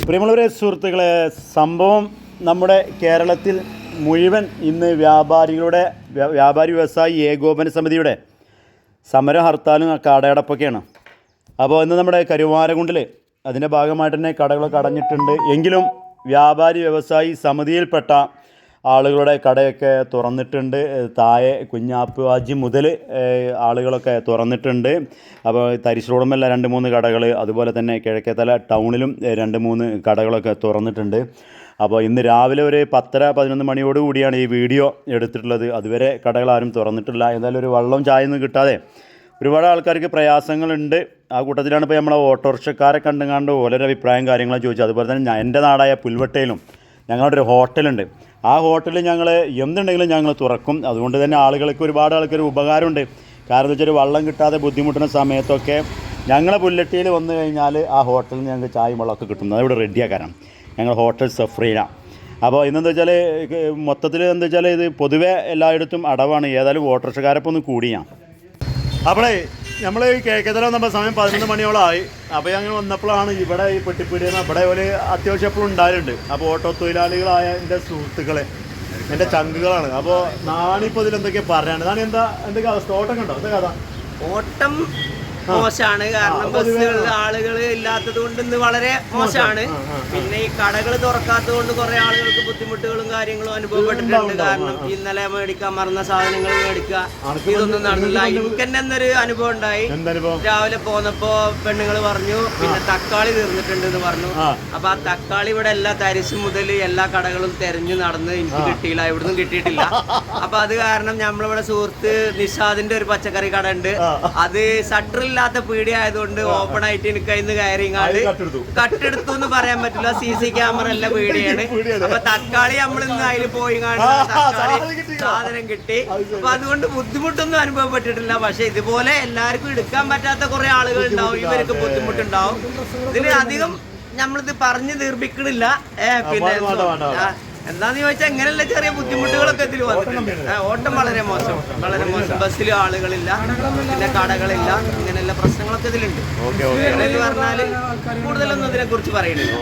പ്രിയമുള്ളവരെ സുഹൃത്തുക്കളെ സംഭവം നമ്മുടെ കേരളത്തിൽ മുഴുവൻ ഇന്ന് വ്യാപാരികളുടെ വ്യാപാരി വ്യവസായി ഏകോപന സമിതിയുടെ സമരം ഹർത്താലും കടയടപ്പൊക്കെയാണ്. അപ്പോൾ ഇന്ന് നമ്മുടെ കരുവാരകുണ്ടിൽ അതിന്റെ ഭാഗമായിട്ട് തന്നെ കടകളൊക്കെ അടഞ്ഞിട്ടുണ്ട്. എങ്കിലും വ്യാപാരി വ്യവസായി സമിതിയിൽപ്പെട്ട ആളുകളുടെ കടയൊക്കെ തുറന്നിട്ടുണ്ട്. തായ കുഞ്ഞാപ്പ് വാജി മുതൽ ആളുകളൊക്കെ തുറന്നിട്ടുണ്ട്. അപ്പോൾ തരിശ് റോഡുമല്ല രണ്ട് മൂന്ന് കടകൾ അതുപോലെ തന്നെ കിഴക്കേത്തല ടൗണിലും രണ്ട് മൂന്ന് കടകളൊക്കെ തുറന്നിട്ടുണ്ട്. അപ്പോൾ ഇന്ന് രാവിലെ ഒരു പത്തര പതിനൊന്ന് മണിയോട് കൂടിയാണ് ഈ വീഡിയോ എടുത്തിട്ടുള്ളത്. അതുവരെ കടകൾ ആരും തുറന്നിട്ടില്ല. എന്തായാലും ഒരു വെള്ളവും ചായയൊന്നും കിട്ടാതെ ഒരുപാട് ആൾക്കാർക്ക് പ്രയാസങ്ങളുണ്ട്. ആ കൂട്ടത്തിലാണ് ഇപ്പോൾ നമ്മളെ ഓട്ടോറിക്ഷക്കാരെ കണ്ടുകാണ്ട് ഓരോരോ അഭിപ്രായം കാര്യങ്ങളും ചോദിച്ചു അതുപോലെ തന്നെ എന്റെ നാടായ പുൽവട്ടയിലും ഞങ്ങളുടെ ഒരു ഹോട്ടലുണ്ട്. ആ ഹോട്ടലിൽ ഞങ്ങൾ എന്തുണ്ടെങ്കിലും ഞങ്ങൾ തുറക്കും. അതുകൊണ്ട് തന്നെ ആളുകൾക്ക് ഒരുപാട് ആൾക്കൊരു ഉപകാരമുണ്ട്. കാരണം എന്താ വെച്ചാൽ വെള്ളം കിട്ടാതെ ബുദ്ധിമുട്ടുന്ന സമയത്തൊക്കെ ഞങ്ങളെ പുല്ലട്ടിയിൽ വന്നു കഴിഞ്ഞാൽ ആ ഹോട്ടലിൽ ഞങ്ങൾക്ക് ചായയും വെള്ളമൊക്കെ കിട്ടുന്നത് അതിവിടെ റെഡിയാക്കാനാണ്. ഞങ്ങൾ ഹോട്ടൽ സഫ്രീന. അപ്പോൾ ഇന്നെന്താ വെച്ചാൽ മൊത്തത്തിൽ എന്താ വെച്ചാൽ ഇത് പൊതുവേ എല്ലായിടത്തും അടവാണ്. ഏതായാലും ഓട്ടോറിക്ഷക്കാരപ്പോൾ ഒന്ന് കൂടിയാണ്. അപ്പോളേ നമ്മൾ കേക്കത്തല വന്നപ്പോൾ സമയം പതിനൊന്ന് മണിയോളമായി അപ്പോൾ ഞങ്ങൾ വന്നപ്പോഴാണ് ഇവിടെ ഈ പെട്ടിപ്പീടിയെന്ന് ഇവിടെ ഒരു അത്യാവശ്യം എപ്പോഴും ഉണ്ടായിട്ടുണ്ട് അപ്പോൾ ഓട്ടോ തൊഴിലാളികളായ എന്റെ സുഹൃത്തുക്കളെ എന്റെ ചങ്കുകളാണ്. അപ്പോൾ നാണിപ്പോൾ ഇതിൽ എന്തൊക്കെയാണ് പറയാണ്ട് നാണി എന്താ എന്തൊക്കെ അവസ്ഥ? ഓട്ടം കണ്ടോ? എന്താ കഥ? ഓട്ടം മോശമാണ്. കാരണം ബസ്സുകളിൽ ആളുകൾ ഇല്ലാത്തത് കൊണ്ട് ഇന്ന് വളരെ മോശമാണ്. പിന്നെ ഈ കടകൾ തുറക്കാത്തത് കൊണ്ട് കുറെ ആളുകൾക്ക് ബുദ്ധിമുട്ടുകളും കാര്യങ്ങളും അനുഭവപ്പെട്ടിട്ടുണ്ട്. കാരണം ഇന്നലെ മേടിക്കാൻ മറന്ന സാധനങ്ങൾ മേടിക്കുക. ഇതൊന്നും നടന്നില്ല. എനിക്ക് തന്നെ എന്നൊരു അനുഭവം ഉണ്ടായി. രാവിലെ പോന്നപ്പോ പെണ്ണുങ്ങൾ പറഞ്ഞു പിന്നെ തക്കാളി തീർന്നിട്ടുണ്ട് എന്ന് പറഞ്ഞു. അപ്പൊ ആ തക്കാളി ഇവിടെ എല്ലാ തരിശു മുതൽ എല്ലാ കടകളും തെരഞ്ഞു നടന്ന് എനിക്ക് കിട്ടിയില്ല. ഇവിടുന്ന് കിട്ടിയിട്ടില്ല. അപ്പൊ അത് കാരണം നമ്മളിവിടെ സുഹൃത്ത് നിഷാദിന്റെ ഒരു പച്ചക്കറി കട ഉണ്ട്. അത് ഷട്ടർ ഇല്ലാത്ത പീടിയായതുകൊണ്ട് ഓപ്പൺ ആയിട്ട് എനിക്ക് അതിന് കയറിങ്ങാട് കട്ടെടുത്തു. എന്ന് പറയാൻ പറ്റില്ല. സി സി ക്യാമറ അല്ല പീടിയാണ്. അപ്പൊ തക്കാളി നമ്മൾ ഇന്ന് അതിൽ പോയി സാധനം കിട്ടി. അപ്പൊ അതുകൊണ്ട് ബുദ്ധിമുട്ടൊന്നും അനുഭവപ്പെട്ടിട്ടില്ല. പക്ഷെ ഇതുപോലെ എല്ലാവർക്കും എടുക്കാൻ പറ്റാത്ത കുറെ ആളുകൾ ഉണ്ടാവും. ഇവർക്ക് ബുദ്ധിമുട്ടുണ്ടാവും. ഇതിന് അധികം നമ്മളിത് പറഞ്ഞു തീർപ്പിക്കണില്ല. ഏഹ് പിന്നെ എന്താന്ന് ചോദിച്ചാൽ ഇങ്ങനെയുള്ള ചെറിയ ബുദ്ധിമുട്ടുകളൊക്കെ ഇതിൽ വന്നിട്ടുണ്ട് ഓട്ടം വളരെ മോശം. വളരെ മോശം. ബസ്സിൽ ആളുകളില്ല പിന്നെ കടകളില്ല ഇങ്ങനെയുള്ള പ്രശ്നങ്ങളൊക്കെ ഇതിലുണ്ട്. പറഞ്ഞാൽ കൂടുതലൊന്നും ഇതിനെ കുറിച്ച് പറയുന്നില്ല